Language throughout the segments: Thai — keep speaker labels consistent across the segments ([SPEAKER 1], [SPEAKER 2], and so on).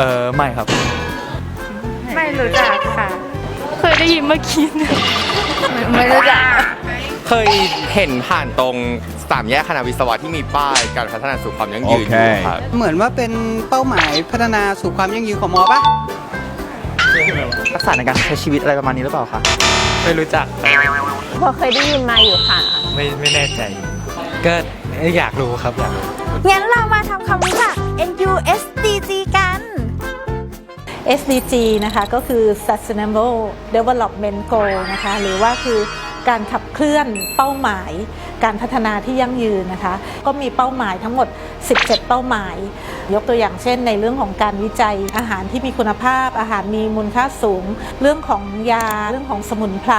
[SPEAKER 1] เออไม่ครับ
[SPEAKER 2] ไม่รู้จักค่ะ
[SPEAKER 3] เคยได้ยินเมื่อกี้เนี่ย
[SPEAKER 2] ไม่รู้จัก
[SPEAKER 4] เคยเห็นผ่านตรงสามแยกคณะวิศวะที่มีป้ายการพัฒนาสู่ความยั่งยืนอยู่ครับ
[SPEAKER 5] เหมือนว่าเป็นเป้าหมายพัฒนาสู่ความยั่งยืนของมอปะ
[SPEAKER 1] ทักษะในการใช้ชีวิตอะไรประมาณนี้หรือเปล่าคะไม่รู้จัก
[SPEAKER 2] พอเคยได้ยินมาอยู่ค่ะ
[SPEAKER 1] ไม่ไม่แน่ใจ ก็อยากรู้ครับอยากรู้
[SPEAKER 6] งั้นเรามาทำความรู้จัก NUSDG กัน
[SPEAKER 7] SDG นะคะก็คือ Sustainable Development Goal นะคะหรือว่าคือการขับเคลื่อนเป้าหมาย การพัฒนาที่ยั่งยืนนะคะ ก็มีเป้าหมายทั้งหมด 17 เป้าหมาย ยกตัวอย่างเช่น ในเรื่องของการวิจัยอาหารที่มีคุณภาพ อาหารมีมูลค่าสูง เรื่องของยา เรื่องของสมุนไพร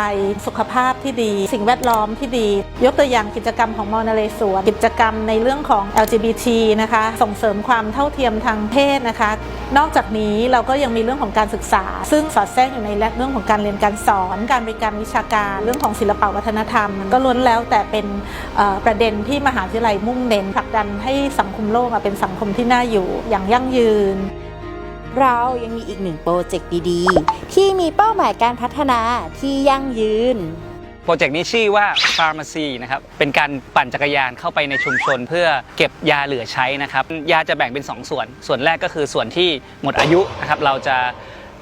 [SPEAKER 7] สุขภาพที่ดี สิ่งแวดล้อมที่ดี ยกตัวอย่างกิจกรรมของมอนาเลสวนกิจกรรมในเรื่องของ LGBT นะคะ ส่งเสริมความเท่าเทียมทางเพศนะคะ นอกจากนี้เราก็ยังมีเรื่องของการศึกษา ซึ่งสอดแทรกอยู่ในเรื่องของการเรียนการสอน การบริการวิชาการ เรื่องของศิลปวัฒนธรรม ก็ล้วนแล้วแต่เป็นประเด็นที่มหาวิทยาลัยมุ่งเน้นผลักดันให้สังคมโลกเป็นสังคมที่น่าอยู่อย่างยั่งยืน
[SPEAKER 6] เรายังมีอีกหนึ่งโปรเจกต์ดีๆ ที่มีเป้าหมายการพัฒนาที่ยั่งยืน
[SPEAKER 8] โปรเจกต์นี้ชื่อว่า Pharmacy นะครับ เป็นการปั่นจักรยานเข้าไปในชุมชน เพื่อเก็บยาเหลือใช้นะครับ ยาจะแบ่งเป็น 2 ส่วน ส่วนแรกก็คือส่วนที่หมดอายุนะครับ เราจะ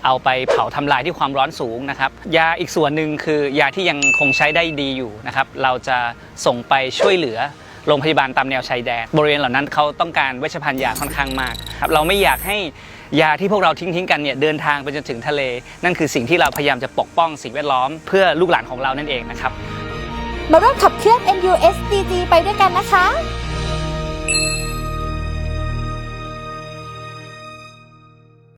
[SPEAKER 8] เอาไปเผาทำลายที่ความร้อนสูงนะครับ ยาอีกส่วนหนึ่งคือยาที่ยังคงใช้ได้ดีอยู่นะครับ เราจะส่งไปช่วยเหลือ โรงพยาบาลตามแนวชายแดน บริเวณเหล่านั้นเขาต้องการเวชภัณฑ์ยาค่อนข้างมากครับเราไม่อยากให้ยาที่พวกเราทิ้งๆกันเนี่ยเดินทางไปจนถึงทะเล นั่นคือสิ่งที่เราพยายามจะปกป้องสิ่งแวดล้อม เพื่อลูกหลานของเรานั่นเองนะครับ
[SPEAKER 6] มาร่วมขับเคลื่อน NUSDG ไปด้วยกันนะคะ